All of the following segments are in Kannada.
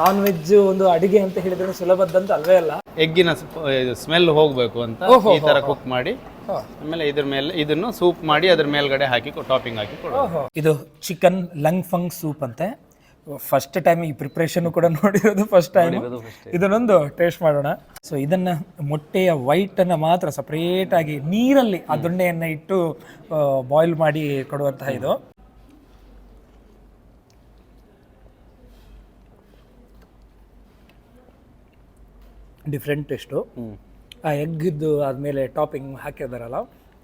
ನಾನ್ ವೆಜ್ ಒಂದು ಅಡಿಗೆ ಅಂತ ಹೇಳಿದ್ರೆ ಸುಲಭದ್ದಂತ ಅಲ್ವೇ ಅಲ್ಲ? ಎಗ್ಗಿನ ಸ್ಮೆಲ್ ಹೋಗಬೇಕು ಅಂತ ಈ ತರ ಕುಕ್ ಮಾಡಿ. ಆಮೇಲೆ ಇದ್ರ ಮೇಲೆ ಇದನ್ನು ಸೂಪ್ ಮಾಡಿ ಅದ್ರ ಮೇಲ್ಗಡೆ ಹಾಕಿ ಟಾಪಿಂಗ್ ಹಾಕಿ ಇದು ಚಿಕನ್ ಲಂಗ್ ಫಂಗ್ ಸೂಪ್ ಅಂತೆ. ಫಸ್ಟ್ ಟೈಮ್ ಈ ಪ್ರಿಪ್ರೇಷನ್ ಕೂಡ ನೋಡಿರೋದು ಫಸ್ಟ್ ಟೈಮ್ ಇದನ್ನೊಂದು ಟೇಸ್ಟ್ ಮಾಡೋಣ. ಸೊ ಇದನ್ನ ಮೊಟ್ಟೆಯ ವೈಟ್ ಅನ್ನ ಮಾತ್ರ ಸಪರೇಟ್ ಆಗಿ ನೀರಲ್ಲಿ ಆ ದೊಣ್ಣೆಯನ್ನ ಇಟ್ಟು ಬಾಯ್ಲ್ ಮಾಡಿ ಕೊಡುವಂತಹ ಇದು. Different taste. ಆ ಎಗ್ಗಿದ್ದು ಆದಮೇಲೆ ಟಾಪಿಂಗ್ ಹಾಕಿದಾರಲ್ಲ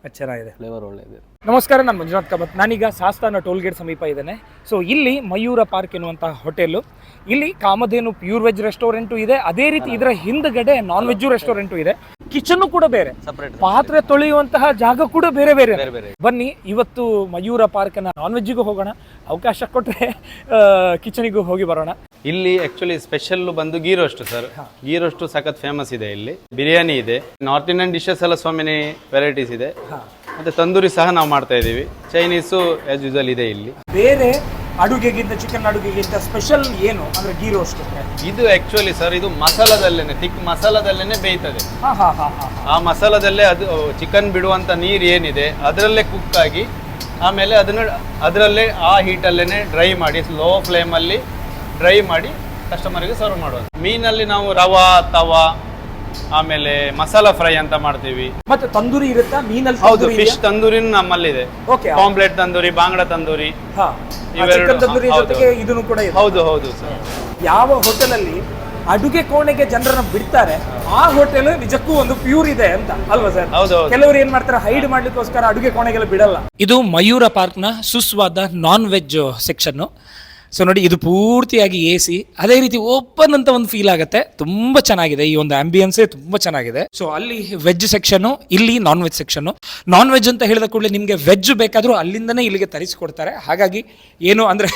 ಅದು ಚೆನ್ನಾಗಿದೆ. ಫ್ಲೇವರ್ ಒಳ್ಳೆಯದು ನಮಸ್ಕಾರ ನಾನು ಮಂಜುನಾಥ್ ಕಾಮತ್. ನಾನೀಗ ಸಾಸ್ತಾನ ಟೋಲ್ ಗೇಟ್ ಸಮೀಪ ಇದ್ದೇನೆ. ಸೊ ಇಲ್ಲಿ ಮಯೂರ ಪಾರ್ಕ್ ಎನ್ನುವಂತಹ ಹೋಟೆಲು ಇಲ್ಲಿ ಕಾಮಧೇನು ಪ್ಯೂರ್ ವೆಜ್ ರೆಸ್ಟೋರೆಂಟು ಇದೆ. ಅದೇ ರೀತಿ ಇದರ ಹಿಂದ್ಗಡೆ ನಾನ್ ವೆಜ್ ರೆಸ್ಟೋರೆಂಟು ಇದೆ. ಕಿಚನ್ ಕೂಡ ಬೇರೆ. ಸಪ್ರೇಟ್ ಪಾತ್ರೆ ತೊಳೆಯುವಂತಹ ಜಾಗ ಕೂಡ ಬೇರೆ ಬೇರೆ. ಬೇರೆ ಬೇರೆ. ಬನ್ನಿ ಇವತ್ತು ಮಯೂರ ಪಾರ್ಕ್ನ ನಾನ್ ವೆಜ್ಜಿಗೂ ಹೋಗೋಣ. ಅವಕಾಶ ಕೊಟ್ಟರೆ ಕಿಚನಿಗೂ ಹೋಗಿ ಬರೋಣ. ಇಲ್ಲಿ ಆಕ್ಚುಲಿ ಸ್ಪೆಷಲ್ ಬಂದು ghee roast sir ghee roast ಸಖತ್ ಫೇಮಸ್ ಇದೆ ಇಲ್ಲಿ. ಬಿರಿಯಾನಿ ಇದೆ. ನಾರ್ತ್ ಇಂಡಿಯನ್ ಡಿಶಸ್ ಎಲ್ಲ ಸ್ವಾಮಿನಿ ಮೆನಿ ವೆರೈಟೀಸ್ ಇದೆ ಮತ್ತೆ ತಂದೂರಿ ಸಹ ನಾವು ಮಾಡ್ತಾ ಇದೀವಿ ಚೈನೀಸು ಆಸ್ ಯೂಸಲ್ ಇದೆ ಇಲ್ಲಿ. ಬೇರೆ ಅಡುಗೆಗಿಂತ ಚಿಕನ್ ಅಡುಗೆಗಿಂತ ಸ್ಪೆಷಲ್ ಏನು? ಅಂದ್ರೆ ಗೀ ರೋಸ್ಟ್ ಇದು ಆಕ್ಚುಲಿ ಸರ್ ಇದು ಮಸಾಲದಲ್ಲೇನೆ ತಿಕ್ ಮಸಾಲದಲ್ಲೇನೆ ಬೇಯ್ತದೆ. ಆ ಮಸಾಲದಲ್ಲೇ ಅದು ಚಿಕನ್ ಬಿಡುವಂತ ನೀರು ಏನಿದೆ ಅದರಲ್ಲೇ ಕುಕ್ ಆಗಿ ಆಮೇಲೆ ಅದನ್ನ ಅದರಲ್ಲೇ ಆ ಹೀಟಲ್ಲೇನೆ ಡ್ರೈ ಮಾಡಿ ಲೋ ಫ್ಲೇಮಲ್ಲಿ ಡ್ರೈ ಮಾಡಿ ಕಸ್ಟಮರ್ಗೆ ಸರ್ವ್ ಮಾಡೋದು. ಮೀನಲ್ಲಿ ನಾವು ರವಾ ತವಾ ಆಮೇಲೆ ಮಸಾಲಾ ಫ್ರೈ ಅಂತ ಮಾಡ್ತೀವಿ. ಮತ್ತೆ ತಂದೂರಿ ಇರುತ್ತಾ? ಮೀನಲ್ಲಿ ಹೌದು ಫಿಶ್ ತಂದೂರಿನೂ ನಮ್ಮಲ್ಲಿದೆ. ಓಕೆ ಪಾಂಪ್ಲೆಟ್ ತಂದೂರಿ ಬಾಂಗ್ಡಾ ತಂದೂರಿ ಹಾ ಇವೆರಡು- ಚಿಕನ್ ತಂದೂರಿ ಹೌದು. ಜೊತೆಗೆ ಇದನ್ನು ಕೂಡ ಇದೆ ಹೌದು ಹೌದು ಸರ್ ಯಾವ ಹೋಟೆಲಲ್ಲಿ ಅಡುಗೆ ಕೋಣೆಗೆ ಜನರನ್ನ ಬಿಡ್ತಾರೆ ಆ ಹೋಟೆಲ್ ನಿಜಕ್ಕೂ ಒಂದು ಪ್ಯೂರ್ ಇದೆ ಅಂತ ಅಲ್ವಾ ಸರ್ ಹೌದು ಹೌದು. ಕೆಲವರು ಏನ್ ಮಾಡ್ತಾರೆ ಹೈಡ್ ಮಾಡ್ಲಿಕ್ಕೋಸ್ಕರ ಅಡುಗೆ ಕೋಣೆಗೆಲ್ಲ ಬಿಡಲ್ಲ. ಇದು Mayura ಪಾರ್ಕ್ನ Suswada non veg section so ನೋಡಿ, ಇದು ಪೂರ್ತಿಯಾಗಿ ಎ ಸಿ ಅದೇ ರೀತಿ ಓಪನ್ ಅಂತ ಒಂದು ಫೀಲ್ ಆಗುತ್ತೆ. ತುಂಬಾ ಚೆನ್ನಾಗಿದೆ. ಈ ಒಂದು ಆಂಬಿಯನ್ಸೇ ತುಂಬಾ ಚೆನ್ನಾಗಿದೆ. ಸೊ ಅಲ್ಲಿ ವೆಜ್ ಸೆಕ್ಷನ್ ಇಲ್ಲಿ non veg section non veg ಅಂತ ಹೇಳಿದ ಕೂಡಲೇ ನಿಮಗೆ ವೆಜ್ ಬೇಕಾದರೂ ಅಲ್ಲಿಂದನೇ ಇಲ್ಲಿಗೆ ತರಿಸಿಕೊಡ್ತಾರೆ ಹಾಗಾಗಿ, ಏನು ಅಂದರೆ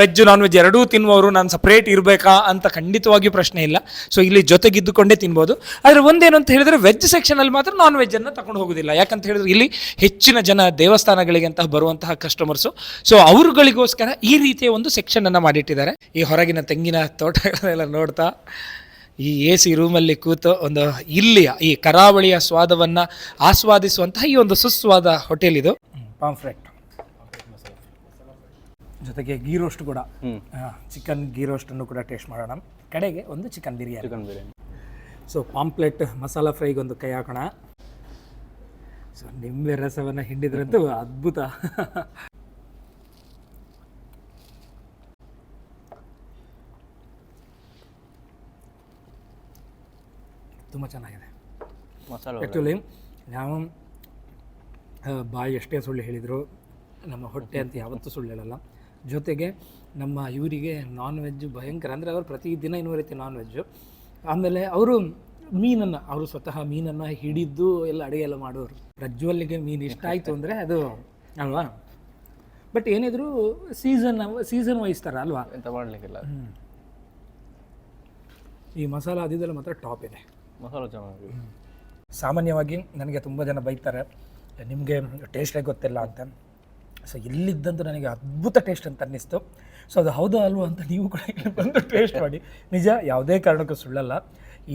ವೆಜ್ ನಾನ್ ವೆಜ್ ಎರಡೂ ತಿನ್ನುವವರು ನಾನು ಸಪ್ರೇಟ್ ಇರಬೇಕಾ ಅಂತ ಖಂಡಿತವಾಗಿಯೂ ಪ್ರಶ್ನೆ ಇಲ್ಲ. ಸೊ ಇಲ್ಲಿ ಜೊತೆಗಿದ್ದುಕೊಂಡೇ ತಿನ್ಬೋದು. ಆದರೆ ಒಂದೇನು ಅಂತ ಹೇಳಿದ್ರೆ ವೆಜ್ ಸೆಕ್ಷನಲ್ಲಿ ಮಾತ್ರ ನಾನ್ ವೆಜ್ ಅನ್ನು ತಗೊಂಡು ಹೋಗೋದಿಲ್ಲ. ಯಾಕಂತ ಹೇಳಿದ್ರೆ ಇಲ್ಲಿ ಹೆಚ್ಚಿನ ಜನ ದೇವಸ್ಥಾನಗಳಿಗೆ ಅಂತ ಬರುವಂತಹ ಕಸ್ಟಮರ್ಸು ಸೊ ಅವರುಗಳಿಗೋಸ್ಕರ ಈ ರೀತಿಯ ಒಂದು ಸೆಕ್ಷನ್ ಅನ್ನು ಮಾಡಿಟ್ಟಿದ್ದಾರೆ. ಈ ಹೊರಗಿನ ತೆಂಗಿನ ತೋಟಗಳನ್ನೆಲ್ಲ ನೋಡ್ತಾ ಈ ಎ ಸಿ ರೂಮಲ್ಲಿ ಕೂತು ಒಂದು ಇಲ್ಲಿಯ ಈ ಕರಾವಳಿಯ ಸ್ವಾದವನ್ನು ಆಸ್ವಾದಿಸುವಂತಹ ಈ ಒಂದು ಸುಸ್ವಾದ ಹೋಟೆಲ್ ಇದು. ಪಾಂಫ್ರೆಟ್ ಜೊತೆಗೆ ಗೀ ರೋಸ್ಟ್ ಕೂಡ. ಚಿಕನ್ ಗೀ ರೋಸ್ಟನ್ನು ಕೂಡ ಟೇಸ್ಟ್ ಮಾಡೋಣ. ಕಡೆಗೆ ಒಂದು chicken biryani chicken biryani so pomfret masala ಫ್ರೈಗೆ ಒಂದು ಕೈ ಹಾಕೋಣ. ಸೊ ನಿಂಬೆ ರಸವನ್ನು ಹಿಂಡಿದ್ರಂತೂ ಅದ್ಭುತ. ತುಂಬ ಚೆನ್ನಾಗಿದೆ. ಮಸಾಲ ಆ್ಯಕ್ಚುಲಿ ನಾವು ಬಾಯಿ ಎಷ್ಟೇ ಸುಳ್ಳು ಹೇಳಿದರು ನಮ್ಮ ಹೊಟ್ಟೆ ಅಂತ ಯಾವತ್ತೂ ಸುಳ್ಳು ಹೇಳಲ್ಲ. ಜೊತೆಗೆ ನಮ್ಮ ಇವರಿಗೆ ನಾನ್ ವೆಜ್ ಭಯಂಕರ ಅಂದರೆ ಅವರು ಪ್ರತಿದಿನ ಇನ್ನೂ ರೀತಿ ನಾನ್ ವೆಜ್ಜು ಆಮೇಲೆ ಅವರು ಮೀನನ್ನು ಅವರು ಸ್ವತಃ ಮೀನನ್ನು ಹಿಡಿದು ಎಲ್ಲ ಅಡುಗೆ ಎಲ್ಲ ಮಾಡೋರು. ಪ್ರಜ್ವಲ್ಲಿಗೆ ಮೀನು ಇಷ್ಟ ಆಯಿತು ಅಂದರೆ ಅದು ಅಲ್ವಾ? ಬಟ್ ಏನಿದ್ರು ಸೀಸನ್ ಸೀಸನ್ ವಹಿಸ್ತಾರ ಅಲ್ವಾ? ಈ ಮಸಾಲ ಅದಿದೆಲ್ಲ ಮಾತ್ರ ಟಾಪ್ ಇದೆ. ಮಸಾಲ ಚೆನ್ನಾಗಿ ಸಾಮಾನ್ಯವಾಗಿ ನನಗೆ ತುಂಬ ಜನ ಬೈತಾರೆ ನಿಮಗೆ ಟೇಸ್ಟೇ ಗೊತ್ತಿಲ್ಲ ಅಂತ. ಸೊ ಇಲ್ಲಿದ್ದಂತೂ ನನಗೆ ಅದ್ಭುತ ಟೇಸ್ಟ್ ಅಂತ ಅನ್ನಿಸ್ತು. ಸೊ ಅದು ಹೌದು ಅಲ್ವಾ ಅಂತ ನೀವು ಕೂಡ ಇಲ್ಲಿ ಬಂದು ಟೇಸ್ಟ್ ಮಾಡಿ. ನಿಜ ಯಾವುದೇ ಕಾರಣಕ್ಕೂ ಸುಳ್ಳಲ್ಲ.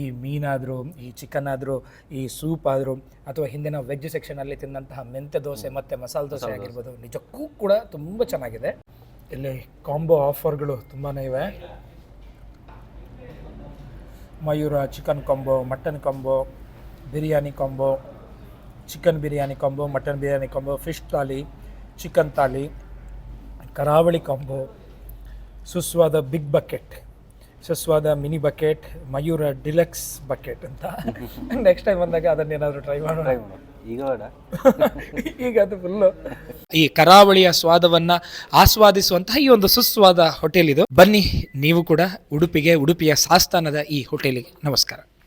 ಈ ಮೀನಾದರೂ ಈ ಚಿಕನ್ ಆದರೂ ಈ ಸೂಪ್ ಆದರೂ ಅಥವಾ ಹಿಂದಿನ ವೆಜ್ ಸೆಕ್ಷನಲ್ಲಿ ತಿಂದಂತಹ ಮೆಂತ್ಯ ದೋಸೆ ಮತ್ತು ಮಸಾಲೆ ದೋಸೆ ಆಗಿರ್ಬೋದು ನಿಜಕ್ಕೂ ಕೂಡ ತುಂಬ ಚೆನ್ನಾಗಿದೆ. ಇಲ್ಲಿ ಕಾಂಬೋ ಆಫರ್ಗಳು ತುಂಬಾ ಇವೆ. Mayura chicken combo, mutton combo, biryani combo, chicken biryani combo, mutton biryani combo, fish thali, chicken thali, Karavali combo, Suswada big bucket, Suswada mini bucket, Mayura deluxe bucket ಅಂತ. ನೆಕ್ಸ್ಟ್ ಟೈಮ್ ಬಂದಾಗ ಅದನ್ನೇನಾದರೂ ಟ್ರೈ ಮಾಡೋಣ. ಈಗ ಬೇಡ. ಈಗ ಅದು ಫುಲ್ಲು ಈ ಕರಾವಳಿಯ ಸ್ವಾದವನ್ನ ಆಸ್ವಾದಿಸುವಂತಹ ಈ ಒಂದು ಸುಸ್ವಾದ ಹೋಟೆಲ್ ಇದು. ಬನ್ನಿ ನೀವು ಕೂಡ ಉಡುಪಿಗೆ ಉಡುಪಿಯ ಸಾಸ್ತಾನದ ಈ ಹೋಟೆಲಿಗೆ ನಮಸ್ಕಾರ.